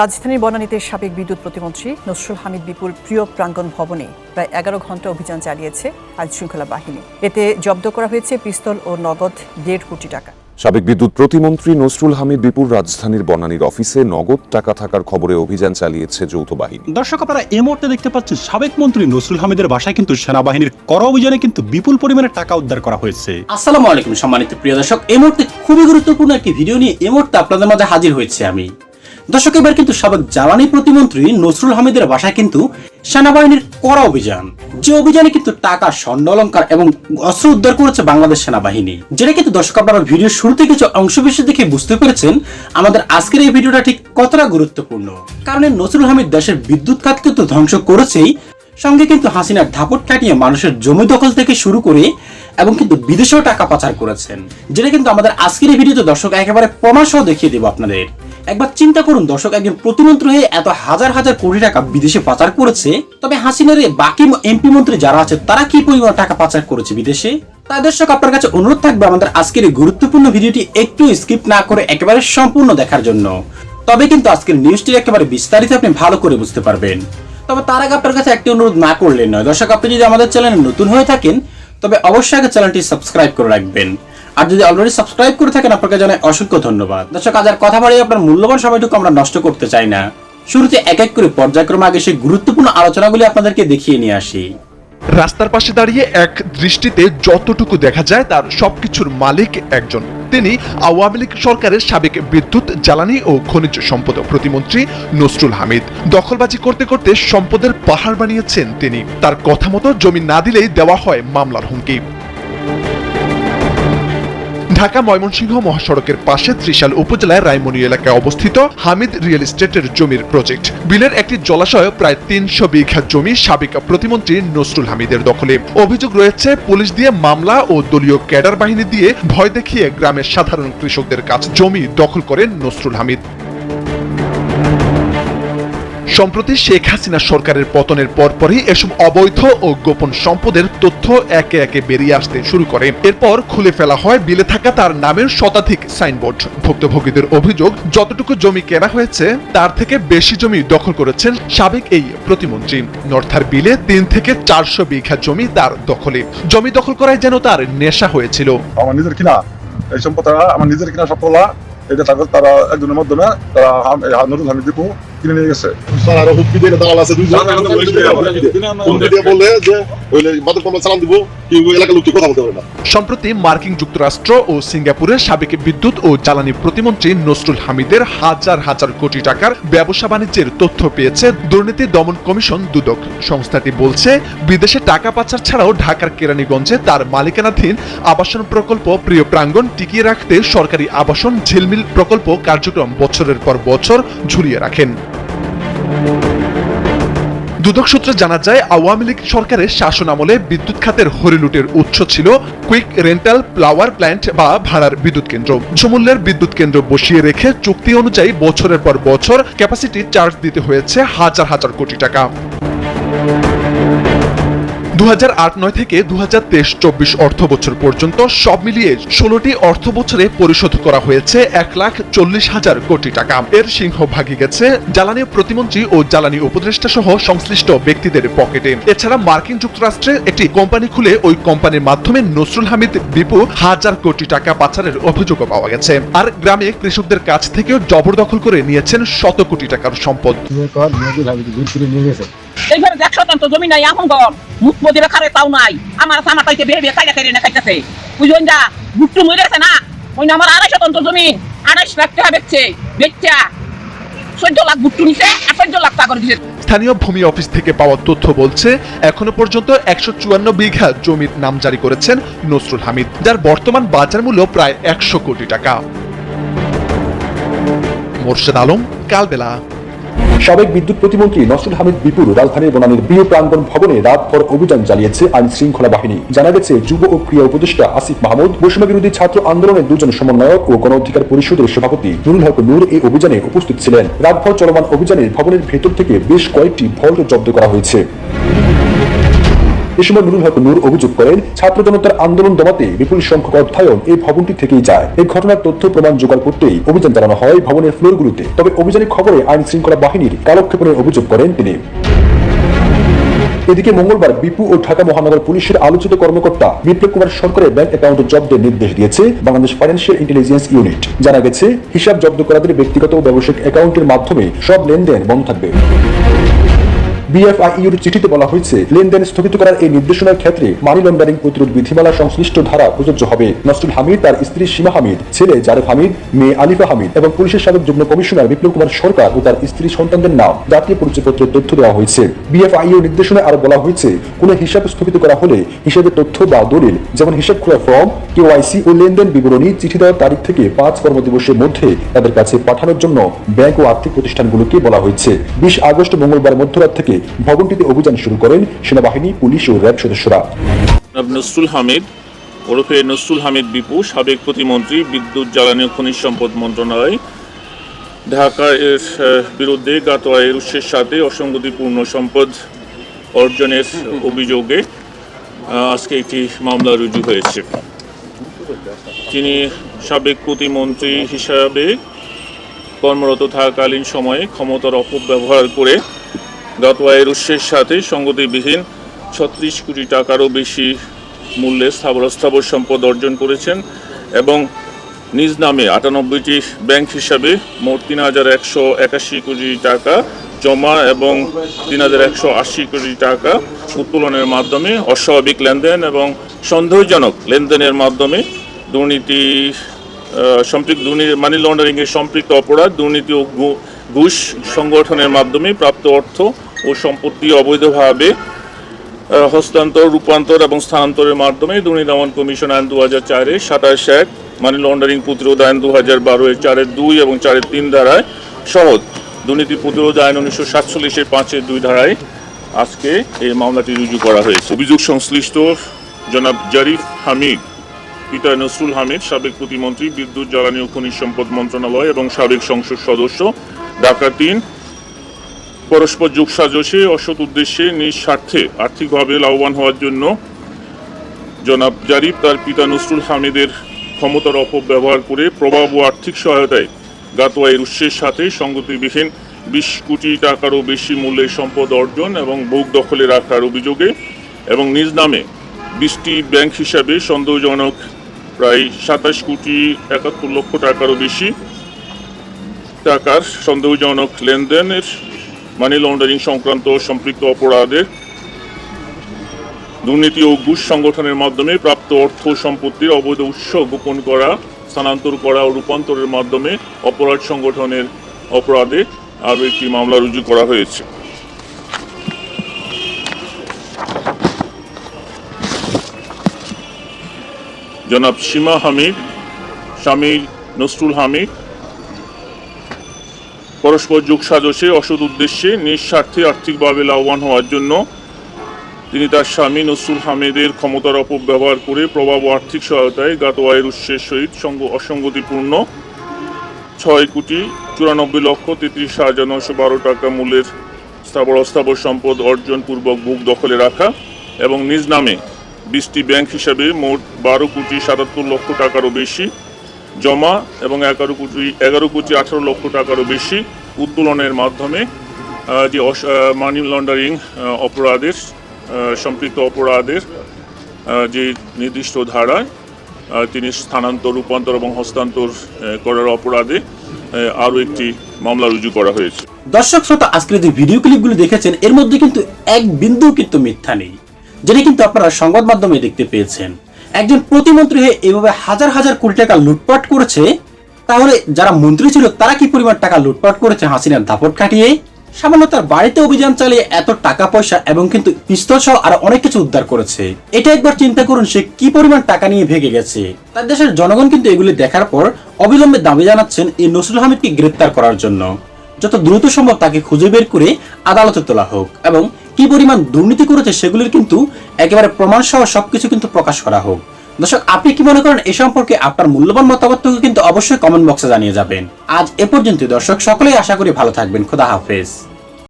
রাজধানীর বনানীতে সাবেক বিদ্যুৎ প্রতিমন্ত্রী নসরুল হামিদ বিপুল প্রিয় প্রাঙ্গণ ভবনে প্রায় এগারো ঘণ্টা অভিযান চালিয়েছে আইন শৃঙ্খলা বাহিনী। এতে জব্দ করা হয়েছে পিস্তল ও নগদ দেড় কোটি টাকা। সাবেক বিদ্যুৎ প্রতিমন্ত্রী নসরুল হামিদ বিপুল রাজধানীর বনানীর অফিসে নগদ টাকা থাকার খবরে অভিযান চালিয়েছে যৌথ বাহিনী। দর্শক আপনারা এই মুহূর্তে দেখতে পাচ্ছেন সাবেক মন্ত্রী নসরুল হামিদের বাসায় কিন্তু সেনাবাহিনীর কড়া অভিযানে কিন্তু বিপুল পরিমাণে টাকা উদ্ধার করা হয়েছে। আসসালামু আলাইকুম সম্মানিত প্রিয় দর্শক এই মুহূর্তে খুবই গুরুত্বপূর্ণ একটি ভিডিও নিয়ে এই মুহূর্তে আপনাদের মাঝে হাজির হয়েছে আমি। দর্শক, এবার কিন্তু সাবেক জ্বালানি প্রতিমন্ত্রী নসরুল হামিদের বাসায় কিন্তু সেনাবাহিনীর কড়া অভিযান। যে অভিযানে কিন্তু টাকা, স্বর্ণ অলঙ্কার এবং অস্ত্র উদ্ধার করেছে বাংলাদেশ সেনাবাহিনী। যেটা কিন্তু দর্শক, আপনারা ভিডিও শুরুতে কিছু অংশ বিশেষ দেখে বুঝতে পেরেছেন। আমাদের আজকের এই ভিডিওটা ঠিক কতটা গুরুত্বপূর্ণ? কারণ নসরুল হামিদ দেশের বিদ্যুৎ খাত কিন্তু ধ্বংস করেছেই। সঙ্গে কিন্তু হাসিনার ধাপট কাটিয়ে মানুষের জমি দখল থেকে শুরু করে এবং কিন্তু বিদেশেও টাকা পাচার করেছেন। যেটা কিন্তু আমাদের আজকের এই ভিডিওতে দর্শক একেবারে প্রমাণ সহ দেখিয়ে দেবো আপনাদের। একবার চিন্তা করুন দর্শক, একজন প্রতিমন্ত্রী হয়ে এত হাজার হাজার কোটি টাকা বিদেশে পাচার করেছে, তবে হাসিনার বাকি এমপি মন্ত্রী যারা আছে, তারা কি পরিমাণ টাকা পাচার করেছে বিদেশে? তাই দর্শক, আপনার কাছে অনুরোধ থাকবে আমাদের আজকের এই গুরুত্বপূর্ণ ভিডিওটি একটু স্কিপ না করে একেবারে সম্পূর্ণ দেখার জন্য। তবে কিন্তু আজকের নিউজটি একেবারে বিস্তারিত আপনি ভালো করে বুঝতে পারবেন। তবে তার আগে আপনার কাছে একটি অনুরোধ না করলেন নয়। দর্শক, আপনি যদি আমাদের চ্যানেলে নতুন হয়ে থাকেন, তবে অবশ্যই আগে চ্যানেলটি সাবস্ক্রাইব করে রাখবেন। আর যদি অলরেডি সাবস্ক্রাইব করে থাকেন, আপনাকে জানাই অসংখ্য ধন্যবাদ। দর্শক, আজ আর কথা বাড়িয়ে আপনার মূল্যবান সময়টুকু আমরা নষ্ট করতে চাই না। শুরুতে এক এক করে পর্যায়ক্রমে আগে সেই গুরুত্বপূর্ণ আলোচনাগুলি আপনাদেরকে দেখিয়ে নিয়ে আসি। রাস্তার পাশে দাঁড়িয়ে এক দৃষ্টিতে যতটুকু দেখা যায়, তার সবকিছুর মালিক একজন। তিনি আওয়ামী লীগ সরকারের সাবেক বিদ্যুৎ, জ্বালানি ও খনিজ সম্পদ প্রতিমন্ত্রী নসরুল হামিদ। দখলবাজি করতে করতে সম্পদের পাহাড় বানিয়েছেন তিনি। তার কথা মতো জমি না দিলেই দেওয়া হয় মামলার হুমকি। ঢাকা ময়মনসিংহ মহাসড়কের পাশে ত্রিশাল উপজেলায় রায়মনি এলাকায় অবস্থিত হামিদ রিয়েল এস্টেটের জমির প্রজেক্ট। বিলের একটি জলাশয় প্রায় তিনশো বিঘা জমি সাবেক প্রতিমন্ত্রী নসরুল হামিদের দখলে। অভিযোগ রয়েছে, পুলিশ দিয়ে মামলা ও দলীয় ক্যাডার বাহিনী দিয়ে ভয় দেখিয়ে গ্রামের সাধারণ কৃষকদের কাছ জমি দখল করেন নসরুল হামিদ। সম্প্রতি শেখ হাসিনা সরকারের পতনের পরপরই এসব অবৈধ ও গোপন সম্পদের তথ্য একে একে বেরিয়ে আসতে শুরু করে। এরপর খুলে ফেলা হয় বিলে থাকা তার নামের শতাধিক সাইনবোর্ড। ভুক্তভোগীদের অভিযোগ, যতটুকু জমি কেনা হয়েছে, তার থেকে বেশি জমি দখল করেছেন সাবেক এই প্রতিমন্ত্রী। নর্থার বিলে তিন থেকে চারশো বিঘা জমি তার দখলে। জমি দখল করায় যেন তার নেশা হয়েছিল। আমার নিজের কিনা, এই সম্পদটা আমার নিজের কিনা সফলা এটা তারা একজনের মাধ্যমে তারা কিনে নিয়ে গেছে। স্যার আরও হুমকি দিয়ে দালাল আছে দুইজন। হুমকি দিয়ে বললে যে ওইলে মাদক মামলা চালান দিব কি ওই এলাকার লোককে কথা বলতে পারে না। সম্প্রতি মার্কিন যুক্তরাষ্ট্র ও সিঙ্গাপুরের সাবেক বিদ্যুৎ ও জ্বালানি প্রতিমন্ত্রী নসরুল হামিদের হাজার হাজার কোটি টাকার ব্যবসা বাণিজ্যের তথ্য পেয়েছে দুর্নীতি দমন কমিশন দুদক। সংস্থাটি বলছে বিদেশে টাকা পাচার ছাড়াও ঢাকার কেরানীগঞ্জে তার মালিকানাধীন আবাসন প্রকল্প প্রিয় প্রাঙ্গণ টিকিয়ে রাখতে সরকারি আবাসন ঝিলমিল প্রকল্প কার্যক্রম বছরের পর বছর ঝুলিয়ে রাখেন। দুদক সূত্রে জানা যায়, আওয়ামী লীগ সরকারের শাসন আমলে বিদ্যুৎ খাতের হরিলুটের উৎস ছিল কুইক রেন্টাল প্লাওয়ার প্ল্যান্ট বা ভাড়ার বিদ্যুৎ কেন্দ্র। ঝুমুল্যের বিদ্যুৎ কেন্দ্র বসিয়ে রেখে চুক্তি অনুযায়ী বছরের পর বছর ক্যাপাসিটি চার্জ দিতে হয়েছে হাজার হাজার কোটি টাকা। দু নয় থেকে দু চব্বিশ অর্থ বছর পর্যন্ত সব মিলিয়ে ষোলোটি অর্থ বছরে পরিশোধ করা হয়েছে এক লাখ চল্লিশ হাজার কোটি টাকা। এর সিংহভাগই গেছে জ্বালানি প্রতিমন্ত্রী ও জ্বালানি উপদেষ্টা সহ সংশ্লিষ্ট ব্যক্তিদের পকেটে। এছাড়া মার্কিন যুক্তরাষ্ট্রে একটি কোম্পানি খুলে ওই কোম্পানির মাধ্যমে নসরুল হামিদ বিপু হাজার কোটি টাকা পাচারের অভিযোগও পাওয়া গেছে। আর গ্রামে কৃষকদের কাছ থেকেও জবরদখল করে নিয়েছেন শত কোটি টাকার সম্পদ। এইভাবে দেখ শতাংশ জমি নাই, এখন গম। খারে তাও নাই। আমার সামা খাইয়া না খাইতেছে। বুঝলেন যা মরেছে না? ওই আমার লাখ টাকা বেচছে লাখ নিছে, আর লাখ টাকা স্থানীয় ভূমি অফিস থেকে পাওয়া তথ্য বলছে, এখনও পর্যন্ত একশো চুয়ান্ন বিঘা জমির নাম জারি করেছেন নসরুল হামিদ, যার বর্তমান বাজার মূল্য প্রায় একশো কোটি টাকা। মোর্শেদ আলম, কালবেলা। সাবেক বিদ্যুৎ প্রতিমন্ত্রী নসরুল হামিদ বিপুর রাজধানীর বনানীর বিয়ে প্রাঙ্গন ভবনে রাতভর অভিযান চালিয়েছে আইন শৃঙ্খলা বাহিনী। জানা গেছে, যুব ও ক্রিয়া উপদেষ্টা আসিফ মাহমুদ, বৈষম্য বিরোধী ছাত্র আন্দোলনের দুজন সমন্বয়ক ও গণ অধিকার পরিষদের সভাপতি নুরুল হক নূর এই অভিযানে উপস্থিত ছিলেন। রাতভর চলমান অভিযানে ভবনের ভেতর থেকে বেশ কয়েকটি ভল্ট জব্দ করা হয়েছে। এ সময় নুরুল হক নূর অভিযোগ করেন, ছাত্র জনতার আন্দোলন দমাতে বিপুল সংখ্যক অর্থায়ন এই ভবনটি থেকেই যায়। এই ঘটনার তথ্য প্রমাণ জোগাড় করতেই অভিযান চালানো হয় ভবনের ফ্লোরগুলোতে। তবে অভিযানের খবরে আইন শৃঙ্খলা বাহিনীর কালক্ষেপণের অভিযোগ করেন তিনি। এদিকে মঙ্গলবার বিপু ও ঢাকা মহানগর পুলিশের আলোচিত কর্মকর্তা বিপ্লব কুমার সরকারের ব্যাংক অ্যাকাউন্ট জব্দের নির্দেশ দিয়েছে বাংলাদেশ ফাইন্যান্সিয়াল ইন্টেলিজেন্স ইউনিট। জানা গেছে, হিসাব জব্দ করাদের ব্যক্তিগত ও ব্যবসায়িক অ্যাকাউন্টের মাধ্যমে সব লেনদেন বন্ধ থাকবে। বিএফআইইউর চিঠিতে বলা হয়েছে, লেনদেন স্থগিত করার এই নির্দেশনার ক্ষেত্রে মানি লন্ডারিং প্রতিরোধ বিধিমালা সংশ্লিষ্ট ধারা প্রযোজ্য হবে। নসরুল হামিদ, তার স্ত্রী সীমা হামিদ, ছেলে জারেফ হামিদ, মেয়ে আলিফা হামিদ এবং পুলিশের সাবেক যুগ্ম কমিশনার বিপ্লব কুমার সরকার ও তার স্ত্রী সন্তানদের নাম জাতীয় পরিচয়পত্রের তথ্য দেওয়া হয়েছে। বিএফআইইউ নির্দেশনায় আরও বলা হয়েছে, কোন হিসাব স্থগিত করা হলে হিসাবের তথ্য বা দলিল, যেমন হিসাব খোলা ফর্ম, কেওয়াইসি ও লেনদেন বিবরণী চিঠি দেওয়ার তারিখ থেকে পাঁচ কর্মদিবসের মধ্যে তাদের কাছে পাঠানোর জন্য ব্যাংক ও আর্থিক প্রতিষ্ঠানগুলোকে বলা হয়েছে। বিশ আগস্ট মঙ্গলবার মধ্যরাত থেকে ভবনটিতে অভিযান শুরু করেন সেনাবাহিনী, পুলিশ ও র্যাব সদস্যরা। নসরুল হামিদ, ওরফে নসরুল হামিদ বিপু, সাবেক প্রতিমন্ত্রী, বিদ্যুৎ, জ্বালানি ও খনিজ সম্পদ মন্ত্রণালয়, ঢাকা এর বিরুদ্ধে গত আয়ের উৎসের সাথে অসঙ্গতিপূর্ণ সম্পদ অর্জনের অভিযোগে আজকে একটি মামলা রুজু হয়েছে। তিনি সাবেক প্রতিমন্ত্রী হিসাবে কর্মরত থাকাকালীন সময়ে ক্ষমতার অপব্যবহার করে গত আয়ের উৎসের সাথে সঙ্গতিবিহীন ছত্রিশ কোটি টাকারও বেশি মূল্যে স্থাবর স্থাবর সম্পদ অর্জন করেছেন এবং নিজ নামে আটানব্বইটি ব্যাংক হিসাবে মোট তিন হাজার একশো একাশি কোটি টাকা জমা এবং তিন হাজার একশো আশি কোটি টাকা উত্তোলনের মাধ্যমে অস্বাভাবিক লেনদেন এবং সন্দেহজনক লেনদেনের মাধ্যমে দুর্নীতি সম্পৃক্ত দুর্নীতি মানি লন্ডারিং এর সম্পৃক্ত অপরাধ, দুর্নীতি ও ঘুষ সংগঠনের মাধ্যমে প্রাপ্ত অর্থ ও সম্পত্তি অবৈধভাবে হস্তান্তর, রূপান্তর এবং স্থানান্তরের মাধ্যমে দুর্নীতি দমন কমিশন আইন দু হাজার চারের সাতাশ এক, মানি লন্ডারিং প্রতিরোধ আইন দু হাজার বারো এর চারের দুই এবং চারের তিন ধারায় সহ দুর্নীতি প্রতিরোধ আইন উনিশশো সাতচল্লিশের পাঁচের দুই ধারায় আজকে এই মামলাটি রুজু করা হয়েছে। অভিযোগ সংশ্লিষ্ট জনাব জারিফ হামিদ, পিতা নসরুল হামিদ, সাবেক প্রতিমন্ত্রী, বিদ্যুৎ, জ্বালানি ও খনিজ সম্পদ মন্ত্রণালয় এবং সাবেক সংসদ সদস্য ঢাকা তিন পরস্পর যোগ সাজসে অসৎ উদ্দেশ্যে নিজ স্বার্থে আর্থিকভাবে লাভবান হওয়ার জন্য জনাব জারিফ তার পিতা নসরুল হামিদের ক্ষমতার অপব্যবহার করে প্রভাব ও আর্থিক সহায়তায় গাতোয়াইয়ের উৎসের সাথে সঙ্গতিবিহীন বিশ কোটি টাকারও বেশি মূল্যের সম্পদ অর্জন এবং ভোগ দখলে রাখার অভিযোগে এবং নিজ নামে বিশটি ব্যাংক হিসাবে সন্দেহজনক প্রায় সাতাশ কোটি একাত্তর লক্ষ টাকারও বেশি টাকার সন্দেহজনক লেনদেনের মানি লন্ডারিং সংক্রান্ত সম্পৃক্ত অপরাধের দুর্নীতি ও ঘুষ সংগঠনের মাধ্যমে প্রাপ্ত অর্থ সম্পত্তির অবৈধ উৎস গোপন করা, স্থানান্তর করা ও রূপান্তরের মাধ্যমে অপরাধ সংগঠনের অপরাধে আরও একটি মামলা রুজু করা হয়েছে। জনাব সীমা হামিদ, স্বামী নসরুল হামিদ পরস্পর যোগ সাজসে, অসৎ উদ্দেশ্যে, নিঃস্বার্থে, আর্থিকভাবে লাভবান হওয়ার জন্য। তিনি তার স্বামী নসরুল হামিদের ক্ষমতার অপব্যবহার করে প্রভাব ও আর্থিক সহায়তায় গাত উৎসের সহিত সঙ্গ অসঙ্গতিপূর্ণ। ছয় কোটি চুরানব্বই লক্ষ তেত্রিশ হাজার নশো বারো টাকা মূল্যের স্থাবর অস্থাবর সম্পদ অর্জন পূর্বক বুক দখলে রাখা এবং নিজ নামে বিশটি ব্যাংক হিসাবে মোট বারো কোটি সাতাত্তর লক্ষ টাকারও বেশি জমা এবং এগারো কোটি এগারো কোটি আঠারো লক্ষ টাকারও বেশি উত্তোলনের মাধ্যমে যে মানি লন্ডারিং অপরাধের সম্পৃক্ত অপরাধের যে নির্দিষ্ট ধারায় তিনি স্থানান্তর, রূপান্তর এবং হস্তান্তর করার অপরাধে আরও একটি মামলা রুজু করা হয়েছে। দর্শক শ্রোতা, আজকের যে ভিডিও ক্লিপগুলো দেখেছেন, এর মধ্যে কিন্তু এক বিন্দু কিন্তু মিথ্যা নেই, যেটা কিন্তু আপনারা সংবাদ মাধ্যমে দেখতে পেয়েছেন। একজন প্রতিমন্ত্রী হয়ে এভাবে হাজার হাজার কোটি টাকা লুটপাট করেছে, তাহলে যারা মন্ত্রী ছিল তারা কি পরিমাণ টাকা লুটপাট করেছে হাসিনার দাপট কাটিয়ে? সামান্য তার বাড়িতে অভিযান চালিয়ে এত টাকা পয়সা এবং কিন্তু পিস্তল সহ আরও অনেক কিছু উদ্ধার করেছে। এটা একবার চিন্তা করুন সে কি পরিমাণ টাকা নিয়ে ভেগে গেছে। তার দেশের জনগণ কিন্তু এগুলি দেখার পর অবিলম্বে দাবি জানাচ্ছেন এই নসরুল হামিদকে গ্রেপ্তার করার জন্য। যত দ্রুত সম্ভব তাকে খুঁজে বের করে আদালতে তোলা হোক এবং কি পরিমাণ দুর্নীতি করেছে সেগুলির কিন্তু একেবারে প্রমাণ সহ সবকিছু কিন্তু প্রকাশ করা হোক। দর্শক, আপনি কি মনে করেন এ সম্পর্কে আপনার মূল্যবান মতামতটুকু কিন্তু অবশ্যই কমেন্ট বক্সে জানিয়ে যাবেন। আজ এ পর্যন্ত দর্শক, সকলেই আশা করি ভালো থাকবেন। খোদা হাফেজ।